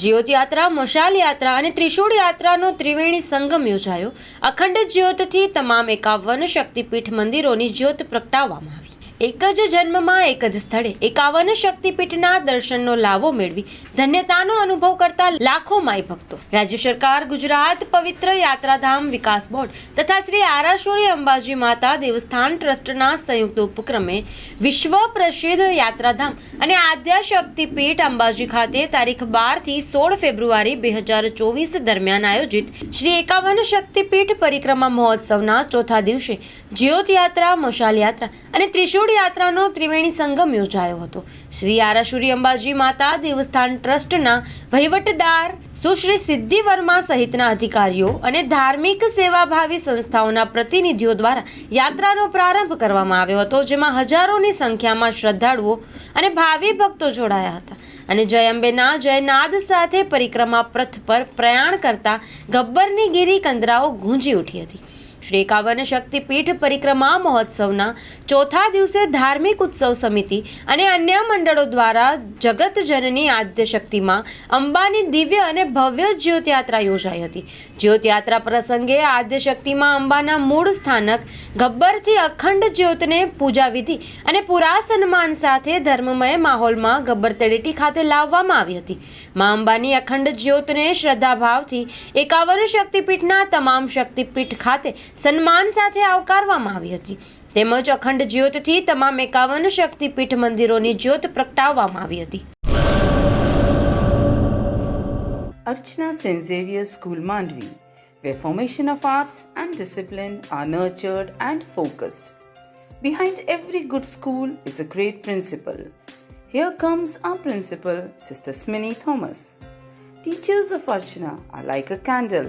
જ્યોત યાત્રા મશાલ યાત્રા અને ત્રિશૂળ યાત્રાનો ત્રિવેણી સંગમ યોજાયો. અખંડ જ્યોતથી તમામ એકાવન શક્તિપીઠ મંદિરોની જ્યોત પ્રગટાવવામાં આવી. એક જ જન્મમાં, એક જ સ્થળે એકાવન શક્તિપીઠના દર્શનનો લાવો મેળવી ધન્યતાનો અનુભવ કરતા લાખો માય ભક્તો. રાજ્ય સરકાર, ગુજરાત પવિત્ર યાત્રાધામ વિકાસ બોર્ડ તથા શ્રી આરાશોરી અંબાજી માતા દેવસ્થાન ટ્રસ્ટના સંયુક્ત ઉપક્રમે વિશ્વ પ્રસિદ્ધ યાત્રાધામ અને આદ્યા શક્તિપીઠ અંબાજી ખાતે તારીખ બારથી સોળ ફેબ્રુઆરી બે હજાર ચોવીસ દરમિયાન આયોજિત શ્રી એકાવન શક્તિપીઠ પરિક્રમા મહોત્સવના ચોથા દિવસે જ્યોત યાત્રા, મશાલ યાત્રા અને ત્રિશૂળ યાત્રાનો ત્રિવેણી સંગમ યોજાયો હતો. શ્રી આરાશુરી અંબાજી માતા દેવસ્થાન ટ્રસ્ટના વહીવટદાર સુશ્રી સિદ્ધિ વર્મા સહિતના અધિકારીઓ અને ધાર્મિક સેવાભાવી સંસ્થાઓના પ્રતિનિધિઓ દ્વારા યાત્રાનો પ્રારંભ કરવામાં આવ્યો હતો, જેમાં હજારોની સંખ્યામાં શ્રદ્ધાળુઓ અને ભાવિ ભક્તો જોડાયા હતા. અને જય અંબેના જયનાદ સાથે પરિક્રમા પથ પર પ્રયાણ કરતા ગબ્બરની ગીરી કંદરાઓ ગુંજી ઉઠી હતી. શ્રી એકાવન શક્તિપીઠ પરિક્રમા મહોત્સવના ચોથા દિવસે ધાર્મિક ઉત્સવ સમિતિ અને અન્ય મંડળો દ્વારા જગત જનની આદ્ય શક્તિમાં અંબાની દિવ્ય અને ભવ્ય જ્યોતયાત્રા યોજાઈ હતી. જ્યોતયાત્રા પ્રસંગે આદ્ય શક્તિમાં અંબાના મૂળ સ્થાનક ગબ્બરથી અખંડ જ્યોતને પૂજા વિધિ અને પુરા સન્માન સાથે ધર્મમય માહોલમાં ગબ્બર તળેટી ખાતે લાવવામાં આવી હતી. મા અંબાની અખંડ જ્યોતને શ્રદ્ધાભાવથી એકાવન શક્તિપીઠના તમામ શક્તિપીઠ ખાતે સન્માન સાથે આવકારવામાં આવી હતી તેમજ અખંડ જ્યોતથી તમામ એકાવન શક્તિપીઠ મંદિરોની જ્યોત પ્રગટાવવામાં આવી હતી Archana St. Xavier's School Mandvi, where formation of arts and discipline are nurtured and focused. Behind every good school is a great principal. Here comes our principal, Sister Smini Thomas. Teachers of Archana are like a candle